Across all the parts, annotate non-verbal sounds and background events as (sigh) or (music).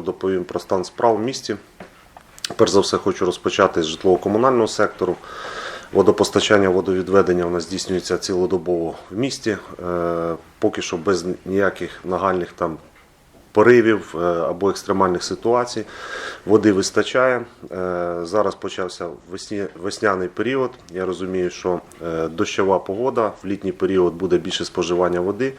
коротко доповім про стан справ в місті. Перш за все, хочу розпочати з житлово-комунального сектору. Водопостачання, водовідведення у нас здійснюється цілодобово в місті. Е, Поки що без ніяких нагальних там поривів е, або екстремальних ситуацій. Води вистачає. Е, Зараз почався весняний період. Я розумію, що е, дощова погода в літній період буде більше споживання води.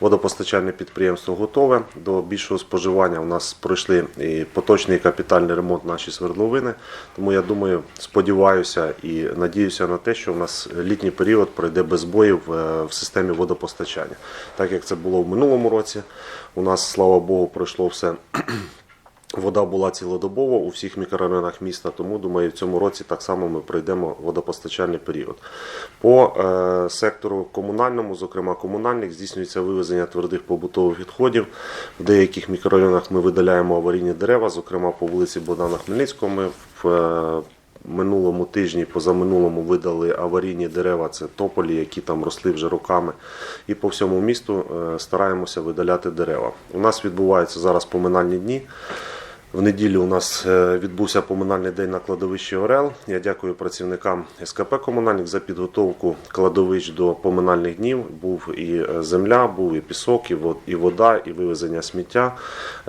Водопостачальне підприємство готове до більшого споживання. У нас пройшли і поточний капітальний ремонт наші свердловини. Тому я думаю, сподіваюся і надіюся на те, що у нас літній період пройде без збоїв е, в системі водопостачання. Так як це було в минулому році. У нас, слава Богу, пройшло все (clears throat) Вода була цілодобово у всіх мікрорайонах міста, тому думаю, в цьому році так само ми пройдемо водопостачальний період. По е, сектору комунальному, зокрема комунальних, здійснюється вивезення твердих побутових відходів. В деяких мікрорайонах ми видаляємо аварійні дерева, зокрема по вулиці Богдана Хмельницького. Ми в е, минулому тижні, позаминулому видали аварійні дерева, це тополі, які там росли вже роками. І по всьому місту е, стараємося видаляти дерева. У нас відбуваються зараз поминальні дні. В неділю у нас е, відбувся поминальний день на кладовищі Орел. Я дякую працівникам СКП Комунальник за підготовку кладовищ до поминальних днів. Був і е, земля, був і пісок, і вода, і вивезення сміття.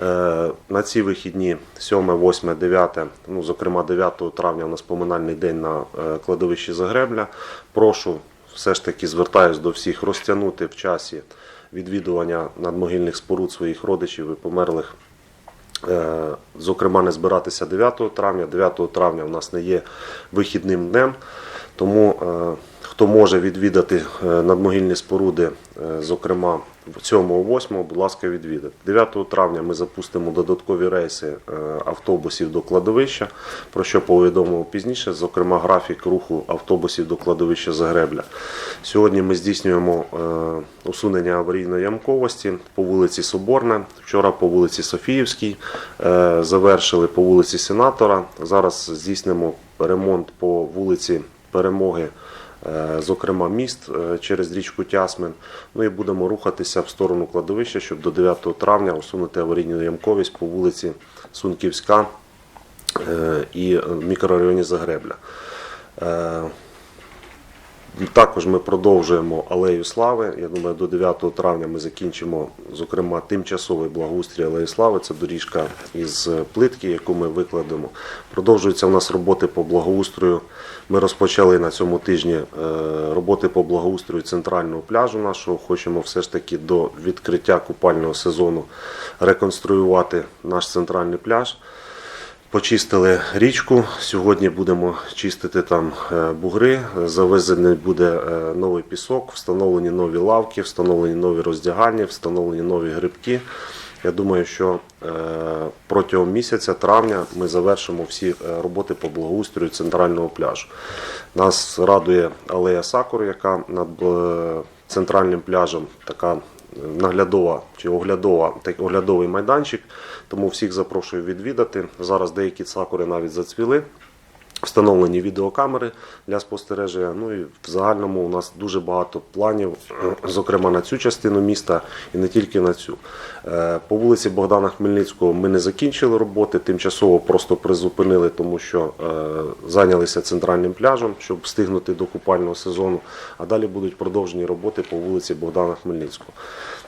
Е, На ці вихідні 7, 8, 9, ну зокрема 9 травня у нас поминальний день на кладовищі Загребля. Прошу все ж таки звертаюсь до всіх розтягнути в часі відвідування надмогильних споруд своїх родичів і померлих Зокрема, не збиратися 9 травня. 9 травня у нас не є вихідним днем, тому е, хто може відвідати е, надмогильні споруди, е, зокрема 7-8, будь ласка, відвідати. 9 травня ми запустимо додаткові рейси е, автобусів до кладовища, про що повідомимо пізніше, зокрема графік руху автобусів до кладовища Загребля. Сьогодні ми здійснюємо усунення аварійної ямковості по вулиці Соборна, вчора по вулиці Софіївській, завершили по вулиці Сенатора. Зараз здійснимо ремонт по вулиці Перемоги. Е, Зокрема, міст е, через річку Тясмин. Ну і будемо рухатися в сторону кладовища, щоб до 9 травня усунути аварійну ямковість по вулиці Сунківська е, і мікрорайоні Загребля. Також ми продовжуємо алею слави. Я думаю, до 9 травня ми закінчимо, зокрема, тимчасовий благоустрій алеї слави. Це доріжка із плитки, яку ми викладемо. Продовжуються у нас роботи по благоустрою. Ми розпочали на цьому тижні е, роботи по благоустрою центрального пляжу нашого. Хочемо все ж таки до відкриття купального сезону реконструювати наш центральний пляж. Почистили річку. Сьогодні будемо чистити там е, бугри. Завезений буде е, новий пісок, встановлені нові лавки, встановлені нові роздягальні, встановлені нові грибки. Я думаю, що е, протягом місяця травня ми завершимо всі роботи по благоустрою центрального пляжу. Нас радує алея Сакур, яка над центральним пляжем така наглядова чи оглядова, так, оглядовий майданчик. Тому всіх запрошую відвідати. Зараз деякі сакури навіть зацвіли. Встановлені відеокамери для спостереження. Ну і в загальному у нас дуже багато планів, зокрема на цю частину міста і не тільки на цю. Е, По вулиці Богдана Хмельницького ми не закінчили роботи, тимчасово просто призупинили, тому що е, зайнялися центральним пляжем, щоб встигнути до купального сезону. А далі будуть продовжені роботи по вулиці Богдана Хмельницького.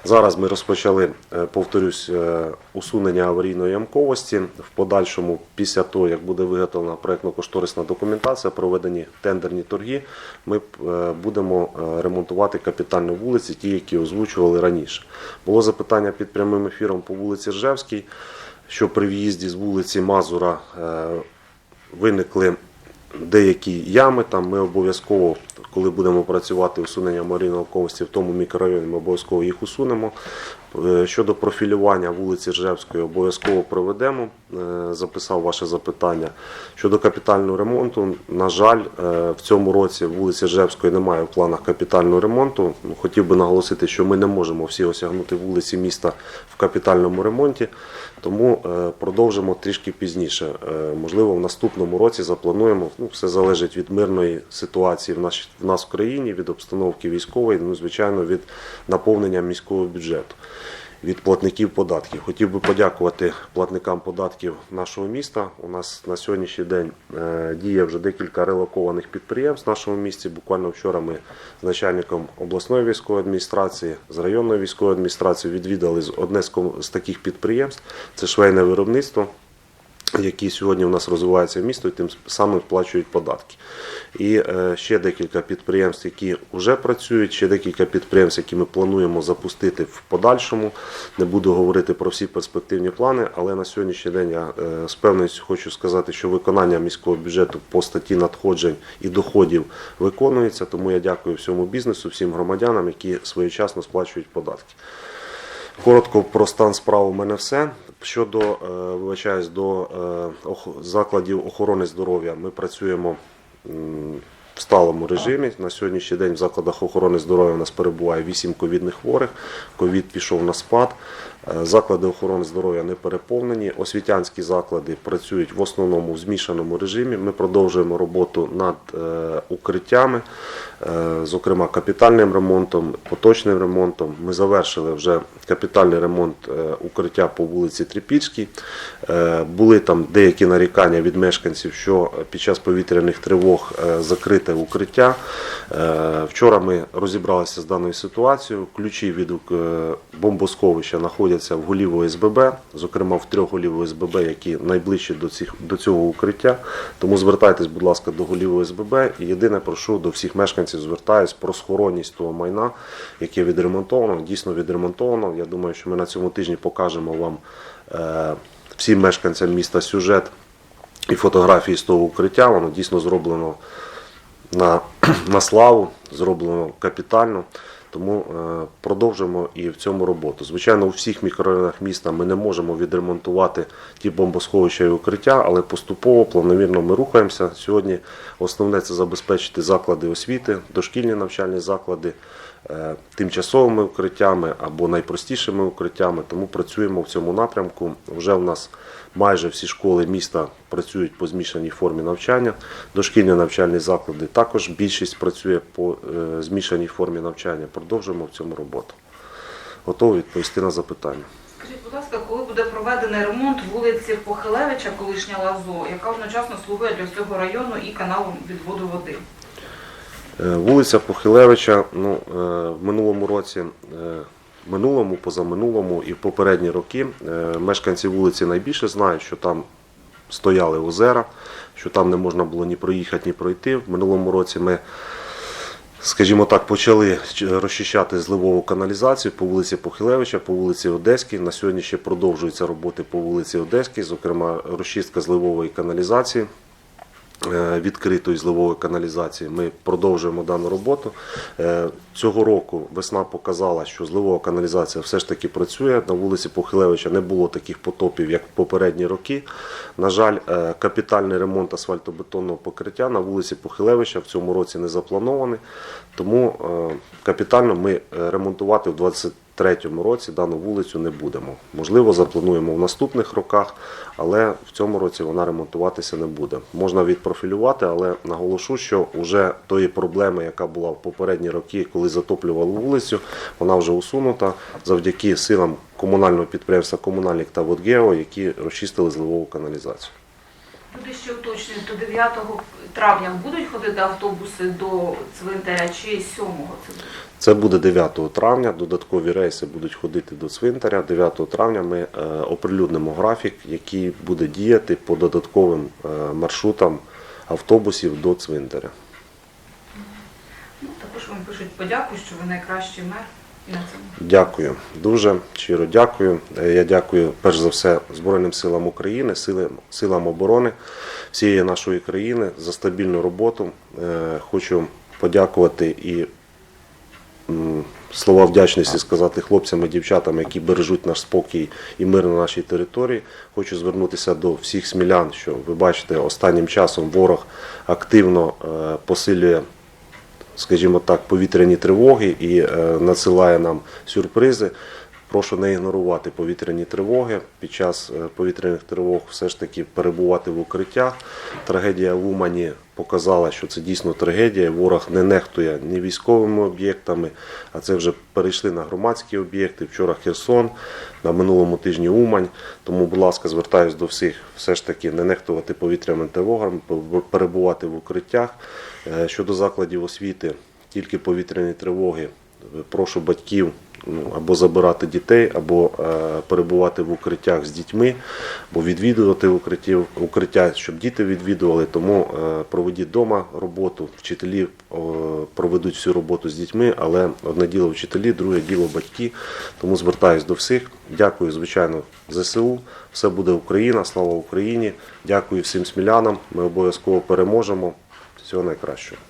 Зараз ми розпочали, е, повторюсь, усунення аварійної ямковості. В подальшому, після того, як буде виготовлена проєктно-кошторисна документація, проведені тендерні торги, ми е, будемо е, ремонтувати капітальні вулиці, ті, які озвучували раніше. Було запитання під прямим ефіром по вулиці Ржевській, що при в'їзді з вулиці Мазура е, виникли деякі ями. Там ми обов'язково, коли будемо працювати усунення аварійної ковості в тому мікрорайоні, ми обов'язково їх усунемо. Е, Щодо профілювання вулиці Ржевської, обов'язково проведемо. Е, Записав ваше запитання. Щодо капітального ремонту, на жаль, е, в цьому році вулиці Ржевської немає в планах капітального ремонту. Ну, Хотів би наголосити, що ми не можемо всі осягнути вулиці міста в капітальному ремонті, тому продовжимо трішки пізніше. Можливо, в наступному році заплануємо. Ну, все залежить від мирної ситуації в нас, в нас в країні, від обстановки військової, ну, звичайно, від наповнення міського бюджету. Від платників податків. Хотів би подякувати платникам податків нашого міста. У нас на сьогоднішній день е, діє вже декілька релокованих підприємств в нашому місті. Буквально вчора ми з начальником обласної військової адміністрації, з районної військової адміністрації відвідали одне з таких підприємств. Це швейне виробництво які сьогодні у нас розвиваються в місто і тим самим сплачують податки. І е, ще декілька підприємств, які вже працюють, ще декілька підприємств, які ми плануємо запустити в подальшому. Не буду говорити про всі перспективні плани, але на сьогоднішній день я е, з певністю хочу сказати, що виконання міського бюджету по статті надходжень і доходів виконується. Тому я дякую всьому бізнесу, всім громадянам, які своєчасно сплачують податки. Коротко про стан справ у мене все. Щодо е, вибачаюсь, до е, закладів охорони здоров'я, ми працюємо в сталому режимі. На сьогоднішній день в закладах охорони здоров'я у нас перебуває 8 ковідних хворих. Ковід пішов на спад. Е, Заклади охорони здоров'я не переповнені. Освітянські заклади працюють в основному в змішаному режимі. Ми продовжуємо роботу над е, укриттями, е, зокрема капітальним ремонтом, поточним ремонтом. Ми завершили вже капітальний ремонт укриття по вулиці Трипільській. Були там деякі нарікання від мешканців, що під час повітряних тривог закрите укриття. Вчора ми розібралися з даною ситуацією. Ключі від бомбосховища знаходяться в голів ОСББ, зокрема в трьох голів ОСББ, які найближчі до, цих, до цього укриття. Тому звертайтесь, будь ласка, до голів ОСББ. І єдине прошу до всіх мешканців звертаюсь про схоронність того майна, яке відремонтовано, дійсно відремонтовано. Я думаю, що ми на цьому тижні покажемо вам е, всім мешканцям міста сюжет і фотографії з того укриття. Воно дійсно зроблено на, (clears throat) на славу, зроблено капітально. Тому продовжимо продовжуємо і в цьому роботу. Звичайно, у всіх мікрорайонах міста ми не можемо відремонтувати ті бомбосховища і укриття, але поступово, планомірно ми рухаємося. Сьогодні основне це забезпечити заклади освіти, дошкільні навчальні заклади е, тимчасовими укриттями або найпростішими укриттями. Тому працюємо в цьому напрямку. Вже в нас майже всі школи міста працюють по змішаній формі навчання. Дошкільні навчальні заклади також більшість працює по е, змішаній формі навчання. Продовжуємо в цьому роботу. Готовий відповісти на запитання. Скажіть, будь ласка, коли буде проведений ремонт вулиці Похилевича, колишня Лазо, яка одночасно слугує для всього району і каналом відводу води? Е, Вулиця Похилевича, ну, е, в минулому році, е, минулому, позаминулому і в попередні роки мешканці вулиці найбільше знають, що там стояли озера, що там не можна було ні проїхати, ні пройти. В минулому році ми, скажімо так, почали розчищати зливову каналізацію по вулиці Похилевича, по вулиці Одеській. На сьогодні ще продовжуються роботи по вулиці Одеській, зокрема розчистка зливової каналізації відкритої зливової каналізації. Ми продовжуємо дану роботу. Е, Цього року весна показала, що зливова каналізація все ж таки працює. На вулиці Похилевича не було таких потопів, як в попередні роки. На жаль, е, капітальний ремонт асфальтобетонного покриття на вулиці Похилевича в цьому році не запланований. Тому е, капітально ми е, ремонтувати в 2023 році дану вулицю не будемо. Можливо, заплануємо в наступних роках, але в цьому році вона ремонтуватися не буде. Можна відпрофілювати, але наголошу, що вже тої проблеми, яка була в попередні роки, коли затоплювали вулицю, вона вже усунута завдяки силам комунального підприємства Комунальник та Водгео, які розчистили зливову каналізацію. Туди ще уточнюють, до 9 травня будуть ходити автобуси до цвинтаря чи 7 це буде? 9 травня. Додаткові рейси будуть ходити до цвинтаря. 9 травня ми е, оприлюднимо графік, який буде діяти по додатковим е, маршрутам автобусів до цвинтаря. Ну, також вам пишуть подяку, що ви найкращий мер. Дякую, дуже щиро дякую. Е, Я дякую перш за все Збройним силам України, силам, силам оборони всієї нашої країни за стабільну роботу. Хочу подякувати і слова вдячності сказати хлопцям і дівчатам, які бережуть наш спокій і мир на нашій території. Хочу звернутися до всіх смілян, що ви бачите, останнім часом ворог активно е, посилює скажімо так, повітряні тривоги і е, надсилає нам сюрпризи. Прошу не ігнорувати повітряні тривоги. Під час е, повітряних тривог все ж таки перебувати в укриттях. Трагедія в Умані показала, що це дійсно трагедія. Ворог не нехтує ні військовими об'єктами, а це вже перейшли на громадські об'єкти. Вчора Херсон, на минулому тижні Умань. Тому, будь ласка, звертаюся до всіх все ж таки не нехтувати повітряними тривогами, перебувати в укриттях. Е, Щодо закладів освіти, тільки повітряні тривоги. Прошу батьків ну, або забирати дітей, або е, перебувати в укриттях з дітьми, бо відвідувати укриттів, укриття, щоб діти відвідували. Тому е, проведіть вдома роботу. Вчителі е, проведуть всю роботу з дітьми, але одне діло вчителі, друге діло батьки. Тому звертаюсь до всіх. Дякую, звичайно, ЗСУ. Все буде Україна, слава Україні. Дякую всім смілянам. Ми обов'язково переможемо. Всього найкращого.